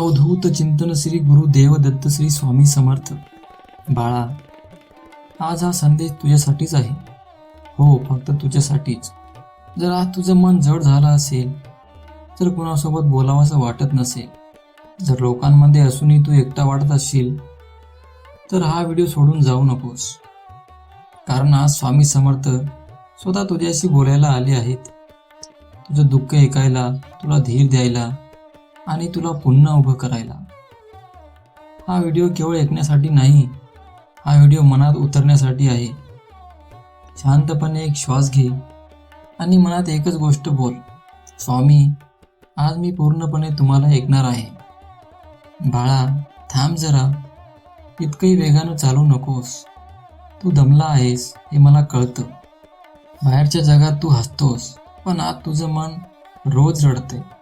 अवधूत चिंतन श्री गुरु देवदत्त श्री स्वामी समर्थ. बाळा आज हा संदेश तुझ्यासाठीच आहे. हो फक्त तुझ्यासाठीच. जर आज तुझं मन जड झालं असेल जर कुणासोबत बोलावंसं वाटत नसेल जर लोकांमध्ये असूनही तू एकटा वाटत असशील तर हा व्हिडिओ सोडून जाऊ नकोस. कारण आज स्वामी समर्थ स्वतः तुझ्याशी बोलायला आले आहेत. तुझं दुःख ऐकायला तुला धीर द्यायला आणि तुला पुन्हा उभं करायला. हा व्हिडिओ केवळ ऐकण्यासाठी नाही हा व्हिडिओ मनात उतरण्यासाठी आहे. शांतपणे एक श्वास घे आणि मनात एकच गोष्ट बोल. स्वामी आज मी पूर्णपणे तुम्हाला ऐकणार आहे. बाळा थांब जरा. इतकंही वेगानं चालू नकोस. तू दमला आहेस हे मला कळतं. बाहेरच्या जगात तू हसतोस पण आज तुझं मन रोज रडते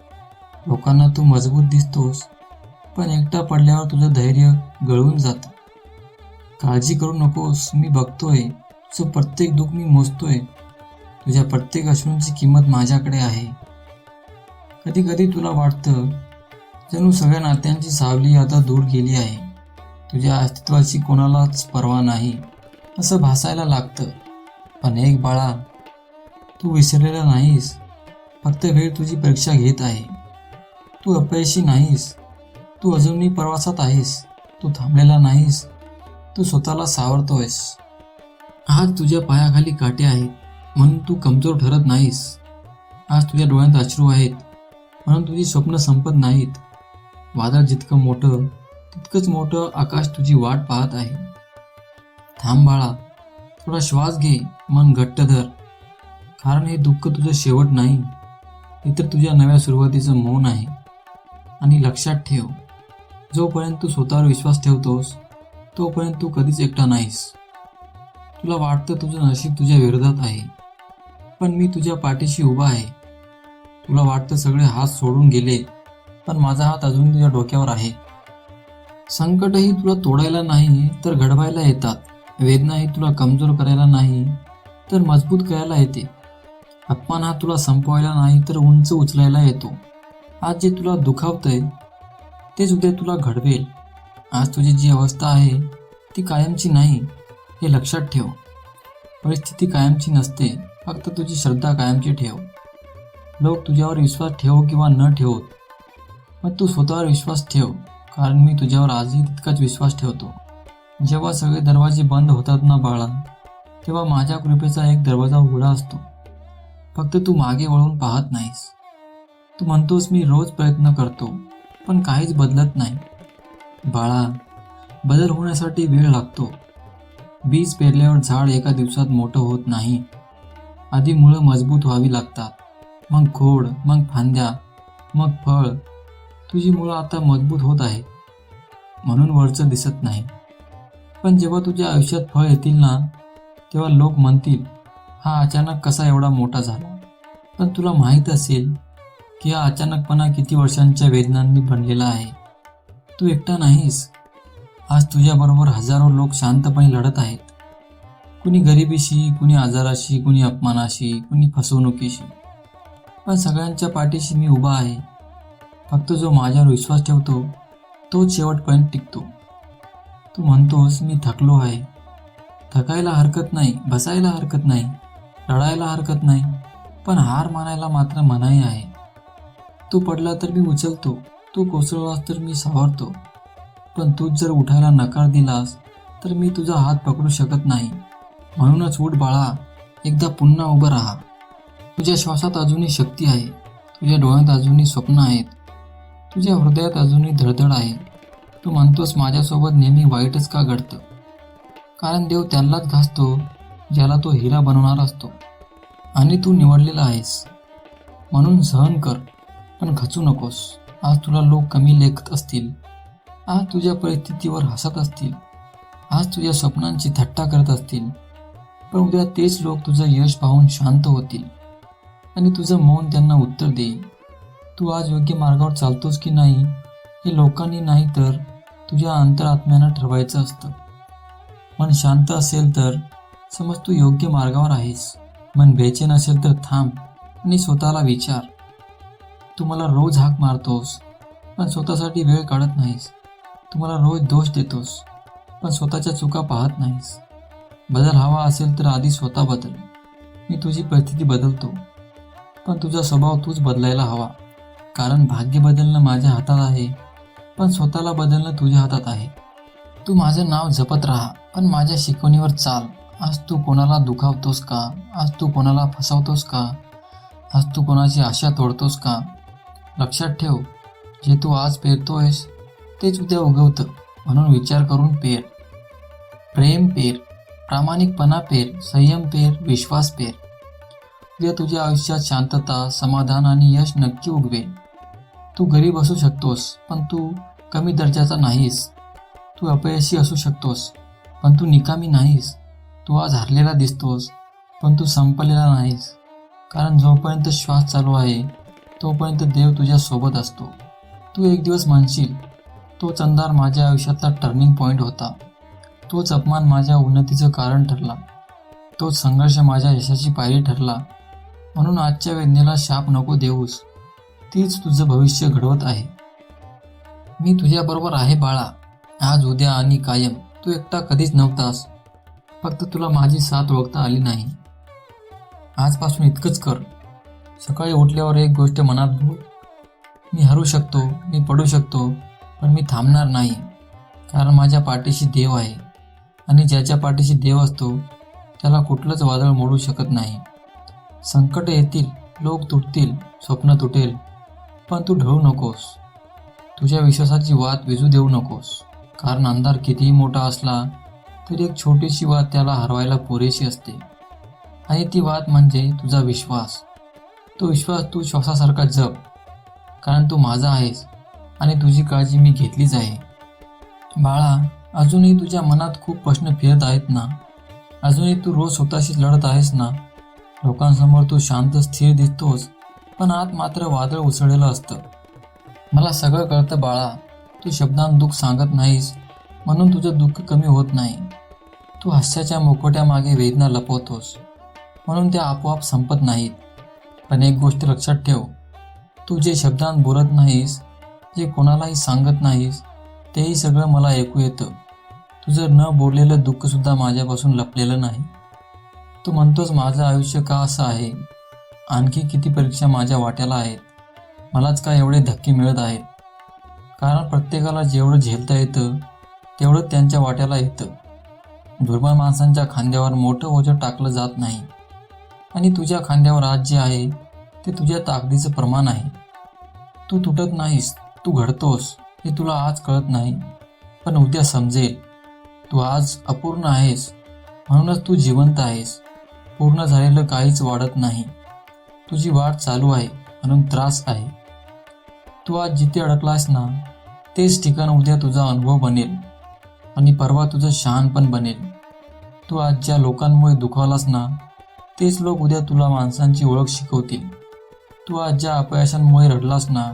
लोकांना तू मजबूत दिसतोस पण एकटा पडल्यावर तुझं धैर्य गळून जातं. काळजी करू नकोस मी बघतोय तुझं प्रत्येक दुःख मी मोजतोय. तुझ्या प्रत्येक अश्रूंची किंमत माझ्याकडे आहे. कधी कधी तुला वाटतं जणू सगळ्या नात्यांची सावली आता दूर गेली आहे. तुझ्या अस्तित्वाची कोणालाच पर्वा नाही असं भासायला लागतं. पण एक बाळा तू विसरलेला नाहीस. फक्त वेळ तुझी परीक्षा घेत आहे. तू अपयशी नाहीस. तू अजूनही प्रवासात आहेस. तू थांबलेला नाहीस. तू स्वतःला सावरतोयस. आज तुझ्या पायाखाली काटे आहेत म्हणून तू कमजोर ठरत नाहीस. आज तुझ्या डोळ्यात अश्रू आहेत म्हणून तुझी स्वप्न संपत नाहीत. वादळ जितकं मोठं तितकंच मोठं आकाश तुझी वाट पाहत आहे. थांब बाळा थोडा श्वास घे मन घट्ट धर. कारण हे दुःख तुझं शेवट नाही हे तर तुझ्या नव्या सुरुवातीचं मौन आहे. आणि लक्षात ठेव जोपर्यंत तू स्वतःवर विश्वास ठेवतोस तोपर्यंत तू कधीच एकटा नाहीस. तुला वाटतं तुझं नशीब तुझ्या विरोधात आहे पण मी तुझ्या पाठीशी उभा आहे. तुला वाटतं सगळे हात सोडून गेले पण माझा हात अजून तुझ्या डोक्यावर आहे. संकटही तुला तोडायला नाही तर घडवायला येतात. वेदनाही तुला कमजोर करायला नाही तर मजबूत करायला येते. अपमान हा तुला संपवायला नाही तर उंच उचलायला येतो. आज जे तुला दुखावतंय तेच उद्या तुला घडवेल. आज तुझी जी अवस्था आहे ती कायमची नाही हे लक्षात ठेव. परिस्थिती कायमची नसते फक्त तुझी श्रद्धा कायमची ठेव. लोक तुझ्यावर विश्वास ठेवो किंवा न ठेवत पण तू स्वतःवर विश्वास ठेव कारण मी तुझ्यावर आजही तितकाच विश्वास ठेवतो. जेव्हा सगळे दरवाजे बंद होतात ना बाळा तेव्हा माझ्या कृपेचा एक दरवाजा उघडा असतो. फक्त तू मागे वळून पाहत नाहीस. तू म्हणतोस मी रोज प्रयत्न करतो पण काहीच बदलत नाही. बाळा बदल होण्यासाठी वेळ लागतो. बीज पेरल्यावर झाड एका दिवसात मोठं होत नाही. आधी मुळं मजबूत व्हावी लागतात. मग खोड मग फांद्या मग फळ. तुझी मुळं आता मजबूत होत आहे म्हणून वरचं दिसत नाही. पण जेव्हा तुझ्या आयुष्यात फळ येतील ना तेव्हा लोक म्हणतील हा अचानक कसा एवढा मोठा झाला. पण तुला माहीत असेल की हा अचानकपणा किती वर्षांच्या वेदनांनी बनलेला आहे. तू एकटा नाहीस. आज तुझ्याबरोबर हजारो लोक शांतपणे लढत आहेत. कुणी गरिबीशी कुणी आजाराशी कुणी अपमानाशी कुणी फसवणुकीशी. पण सगळ्यांच्या पाठीशी मी उभा आहे. फक्त जो माझ्यावर विश्वास ठेवतो तोच शेवटपर्यंत टिकतो. तू म्हणतोस मी थकलो आहे. थकायला हरकत नाही बसायला हरकत नाही लढायला हरकत नाही पण हार मानायला मात्र मनाई आहे. तू पडला तर मी उचलतो तू कोसळलास तर मी सावरतो. पण तूच जर उठायला नकार दिलास तर मी तुझा हात पकडू शकत नाही. म्हणूनच उठ बाळा एकदा पुन्हा उभं राहा. तुझ्या श्वासात अजूनही शक्ती आहे तुझ्या डोळ्यात अजूनही स्वप्न आहेत तुझ्या हृदयात अजूनही धडधड आहे. तू म्हणतोस माझ्यासोबत नेहमी वाईटच का घडतं? कारण देव त्यालाच घासतो ज्याला तो हिरा बनवणार असतो. आणि तू निवडलेला आहेस. म्हणून सहन कर. पण खचू नकोस. आज तुला लोक कमी लेखत असतील. आज तुझ्या परिस्थितीवर हसत असतील. आज तुझ्या स्वप्नांची थट्टा करत असतील. पण उद्या तेच लोक तुझं यश पाहून शांत होतील. आणि तुझं मौन त्यांना उत्तर देईल तू आज योग्य मार्गावर चालतोस की नाही हे लोकांनी नाही तर तुझ्या अंतरात्म्यानं ठरवायचं असतं. मन शांत असेल तर समज तू योग्य मार्गावर आहेस. मन बेचैन असेल तर थांब आणि स्वतःला विचार. तू मला रोज हाक मारतोस पण स्वतःसाठी वेळ काढत नाहीस. तू मला रोज दोष देतोस पण स्वतःच्या चुका पाहत नाहीस. बदल हवा असेल तर आधी स्वतः बदल. मी तुझी परिस्थिती बदलतो पण तुझा स्वभाव तूच बदलायला हवा. कारण भाग्य बदलणं माझ्या हातात आहे पण स्वतःला बदलणं तुझ्या हातात आहे. तू माझं नाव जपत राहा पण माझ्या शिकवणीवर चाल. आज तू कोणाला दुखावतोस का? आज तू कोणाला फसवतोस का? आज तू कोणाची आशा तोडतोस का? लक्षात ठेव जे तू आज पेरतोयस तेच उद्या उगवतं म्हणून विचार करून पेर. प्रेम पेर प्रामाणिकपणा पेर संयम पेर विश्वास पेर. उद्या तुझ्या आयुष्यात शांतता समाधान आणि यश नक्की उगवेल. तू गरीब असू शकतोस पण तू कमी दर्जाचा नाहीस. तू अपयशी असू शकतोस पण तू निकामी नाहीस. तू आज हरलेला दिसतोस पण तू संपलेला नाहीस. कारण जोपर्यंत श्वास चालू आहे तोपर्यंत देव तुझ्यासोबत असतो. तू एक दिवस म्हणशील तो चंदार माझ्या आयुष्यातला टर्निंग पॉईंट होता. तोच अपमान माझ्या उन्नतीचं कारण ठरला. तोच संघर्ष माझ्या यशाची पायरी ठरला. म्हणून आजच्या वेदनेला शाप नको देऊस. तीच तुझं भविष्य घडवत आहे. मी तुझ्याबरोबर आहे बाळा. आज उद्या आणि कायम. तू एकटा कधीच नव्हतास. फक्त तुला माझी साथ ओळखता आली नाही. आजपासून इतकंच कर. सकाळी उठल्यावर एक गोष्ट मनात मी हरू शकतो मी पडू शकतो पण मी थांबणार नाही. कारण माझ्या पाठीशी देव आहे. आणि ज्याच्या पाठीशी देव असतो त्याला कुठलंच वादळ मोडू शकत नाही. संकट येतील लोक तुटतील स्वप्न तुटेल पण तू ढळू नकोस. तुझ्या विश्वासाची वात विजू देऊ नकोस. कारण अंधार कितीही मोठा असला तरी एक छोटीशी वात त्याला हरवायला पुरेशी असते. आणि ती वाद म्हणजे तुझा विश्वास. तो विश्वास तू श्वासासारखा जप कारण तू माझा आहेस आणि तुझी काळजी मी घेतलीच आहे. बाळा अजूनही तुझ्या मनात खूप प्रश्न फिरत आहेत ना? अजूनही तू रोज स्वतःशी लढत आहेस ना? लोकांसमोर तू शांत स्थिर दिसतोस पण आत मात्र वादळ उसळलेलं असतं. मला सगळं कळतं बाळा तू शब्दांत दुःख सांगत नाहीस म्हणून तुझं दुःख कमी होत नाही. तू हास्याच्या मुखवट्यामागे वेदना लपवतोस म्हणून त्या आपोआप संपत नाहीत. पण एक गोष्ट लक्षात ठेव. तू जे शब्दांत बोलत नाहीस जे कोणालाही सांगत नाहीस तेही सगळं मला ऐकू येतं. तुझं न बोललेलं दुःखसुद्धा माझ्यापासून लपलेलं नाही. तू म्हणतोस माझं आयुष्य का असं आहे? आणखी किती परीक्षा माझ्या वाट्याला आहेत? मलाच का एवढे धक्के मिळत आहेत? कारण प्रत्येकाला जेवढं झेलता येतं तेवढं त्यांच्या वाट्याला येतं. दुर्बल माणसांच्या खांद्यावर मोठं ओझं टाकलं जात नाही. आणि तुझ्या खांद्यावर आज जे आहे ते तुझ्या ताकदीचं प्रमाण आहे. तू तुटत नाहीस तू घडतोस हे तुला आज कळत नाही. पण उद्या समजेल तू आज अपूर्ण आहेस म्हणूनच तू जिवंत आहेस. पूर्ण झालेलं काहीच वाढत नाही. तुझी वाट चालू आहे म्हणून त्रास आहे. तू आज जिथे अडकलास ना तेच ठिकाण उद्या तुझा अनुभव बनेल. आणि परवा तुझं शहाण पण बनेल. तू आज ज्या लोकांमुळे दुखावलास ना तेच लोक उद्या तुला माणसांची ओळख शिकवतील. तू आज ज्या अपयशांमुळे रडलास ना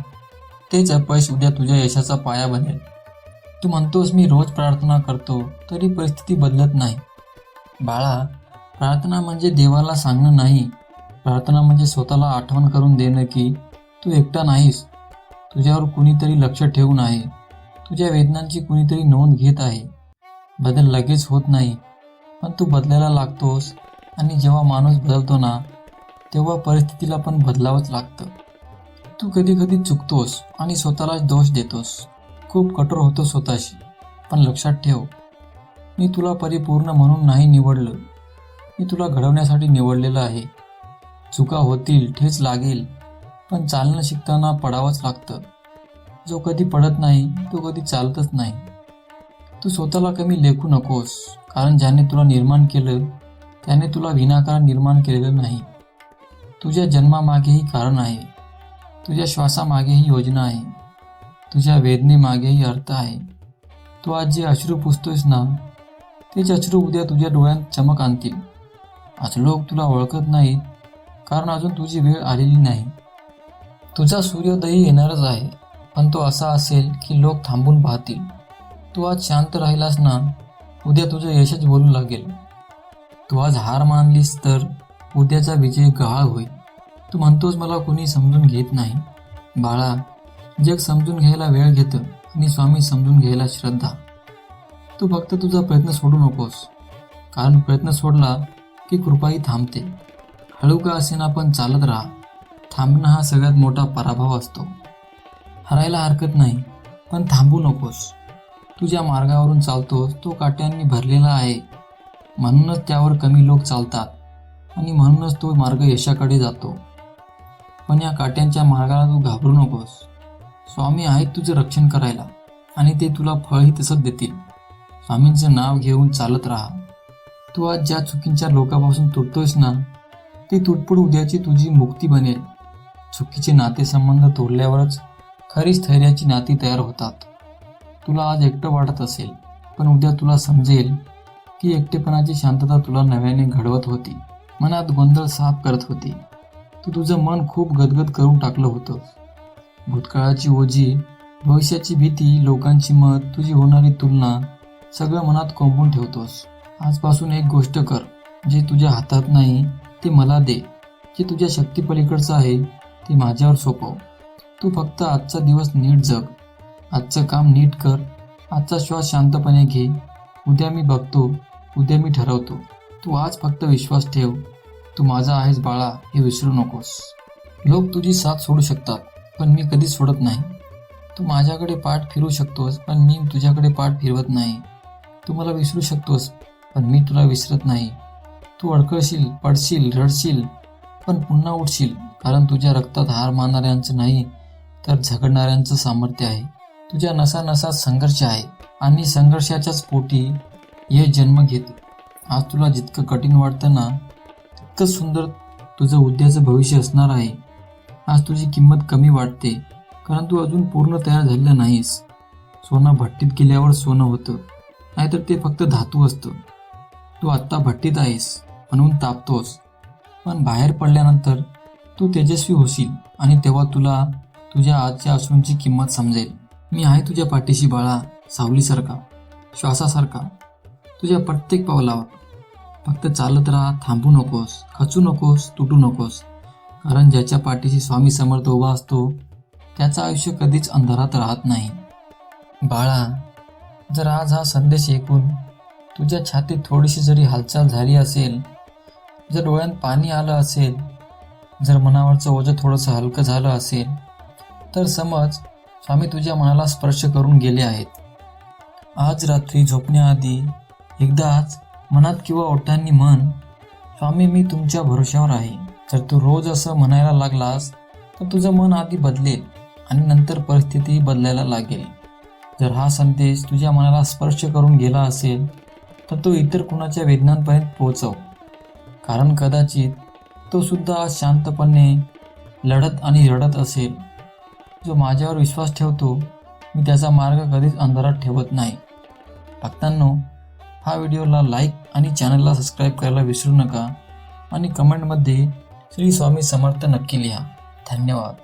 तेच अपयश उद्या तुझ्या यशाचा पाया बनेल. तू म्हणतोस मी रोज प्रार्थना करतो तरी परिस्थिती बदलत नाही. बाळा प्रार्थना म्हणजे देवाला सांगणं नाही. प्रार्थना म्हणजे स्वतःला आठवण करून देणं की तू एकटा नाहीस. तुझ्यावर कुणीतरी लक्ष ठेवून आहे. तुझ्या वेदनांची कुणीतरी नोंद घेत आहे. बदल लगेच होत नाही. पण तू बदलायला लागतोस. आणि जेव्हा माणूस बदलतो ना तेव्हा परिस्थितीला पण बदलावंच लागतं. तू कधी कधी चुकतोस आणि स्वतःलाच दोष देतोस. खूप कठोर होतो स्वतःशी. पण लक्षात ठेव मी तुला परिपूर्ण म्हणून नाही निवडलं. मी तुला घडवण्यासाठी निवडलेलं आहे. चुका होतील ठेच लागेल पण चालणं शिकताना पडावंच लागतं. जो कधी पडत नाही तो कधी चालतच नाही. तू स्वतःला कमी लेखू नकोस कारण ज्याने तुला निर्माण केलं त्याने तुला विनाकारण निर्माण केलेलं नाही. तुझ्या जन्मामागेही कारण आहे. तुझ्या श्वासामागेही योजना आहे. तुझ्या वेदनेमागेही अर्थ आहे. तू आज जे अश्रू पुसतोयस ना तेच अश्रू उद्या तुझ्या डोळ्यात चमक आणतील. आज लोक तुला ओळखत नाहीत कारण अजून तुझी वेळ आलेली नाही. तुझा सूर्योदयही येणारच आहे पण तो असा असेल की लोक थांबून पाहतील. तू आज शांत राहिलास ना उद्या तुझं यशच बोलू लागेल. तू आज हार मानलीस तर उद्याचा विजय गहाळ होईल. तू म्हणतोस मला कुणी समजून घेत नाही. बाळा जग समजून घ्यायला वेळ घेतं आणि स्वामी समजून घ्यायला श्रद्धा. तू फक्त तुझा प्रयत्न सोडू नकोस. कारण प्रयत्न सोडला की कृपाही थांबते. हळू का असेना पण चालत राहा. थांबणं हा सगळ्यात मोठा पराभव असतो. हरायला हरकत नाही पण थांबू नकोस. तू ज्या मार्गावरून चालतोस तो काट्यांनी भरलेला आहे. म्हणूनच त्यावर कमी लोक चालतात आणि म्हणूनच तो मार्ग यशाकडे जातो. पण या काट्यांच्या मार्गाला तू घाबरू नकोस. स्वामी आहेत तुझं रक्षण करायला आणि ते तुला फळही तसंच देतील. स्वामींचं नाव घेऊन चालत राहा. तू आज ज्या चुकींच्या लोकापासून तुटतोयस ना ती तुटपुट उद्याची तुझी मुक्ती बनेल. चुकीचे नातेसंबंध तोडल्यावरच खरी स्थैर्याची नाती तयार होतात. तुला आज एकटं वाटत असेल पण उद्या तुला समजेल ती एकटेपणाची शांतता तुला नव्याने घडवत होती. मनात गोंधळ साफ करत होती. तू तुझं मन खूप गदगद करून टाकलं होतं. भूतकाळाची ओझी भविष्याची भीती लोकांची मत तुझी होणारी तुलना सगळं मनात कोंबून ठेवतोस. आजपासून एक गोष्ट कर जे तुझ्या हातात नाही ते मला दे. जे तुझ्या शक्तीपलीकडचं आहे ते माझ्यावर सोपव. तू फक्त आजचा दिवस नीट जग. आजचं काम नीट कर. आजचा श्वास शांतपणे घे. उद्या मी बघतो उद्या मी ठरवतो. तू आज फक्त विश्वास ठेव. तू माझा आहेस बाळा हे विसरू नकोस. लोक तुझी साथ सोडू शकतात पण मी कधीच सोडत नाही. तू माझ्याकडे पाठ फिरू शकतोस पण मी तुझ्याकडे पाठ फिरवत नाही. तू मला विसरू शकतोस पण मी तुला विसरत नाही. तू अडकळशील पडशील रडशील पण पुन्हा उठशील कारण तुझ्या रक्तात हार मानणाऱ्यांचं नाही तर झगडणाऱ्यांचं सामर्थ्य आहे. तुझ्या नसा नसात संघर्ष आहे आणि संघर्षाच्याच पोटी हे जन्म घेत. आज तुला जितकं कठीण वाटतं ना तितकं सुंदर तुझं उद्याचं भविष्य असणार आहे. आज तुझी किंमत कमी वाटते कारण तू अजून पूर्ण तयार झालेला नाहीस. सोनं भट्टीत गेल्यावर सोनं होतं नाहीतर ते फक्त धातू असतं. तू आत्ता भट्टीत आहेस म्हणून तापतोस. पण बाहेर पडल्यानंतर तू तेजस्वी होशील आणि तेव्हा तुला तुझ्या आजच्या असूंची किंमत समजेल. मी आहे तुझ्या पाठीशी बाळा सावलीसारखा श्वासासारखा. तुझ्या प्रत्येक पावलावर. फक्त चालत राहा थांबू नकोस खचू नकोस तुटू नकोस. कारण ज्याच्या पाठीशी स्वामी समर्थ उभा असतो त्याचं आयुष्य कधीच अंधारात राहत नाही. बाळा जर आज हा संदेश ऐकून तुझ्या छातीत थोडीशी जरी हालचाल झाली असेल जर डोळ्यात पाणी आलं असेल जर मनावरचं ओझं थोडंसं हलकं झालं असेल तर समज स्वामी तुझ्या मनाला स्पर्श करून गेले आहेत. आज रात्री झोपण्याआधी एकदाच मनात किंवा ओठांनी म्हण स्वामी मी तुमच्या भरोश्यावर आहे. जर तू रोज असं म्हणायला लागलास तर तुझं मन आधी बदलेल आणि नंतर परिस्थितीही बदलायला लागेल. जर हा संदेश तुझ्या मनाला स्पर्श करून गेला असेल तर तो इतर कुणाच्या वेदनांपर्यंत पोहोचव. कारण कदाचित तो सुद्धा शांतपणे लढत आणि रडत असेल. जो माझ्यावर विश्वास ठेवतो मी त्याचा मार्ग कधीच अंधारात ठेवत नाही. भक्तांनो हा व्हिडिओला लाईक आणि चॅनलला सबस्क्राईब करायला विसरू नका आणि कमेंटमध्ये श्री स्वामी समर्थ नक्की लिहा. धन्यवाद.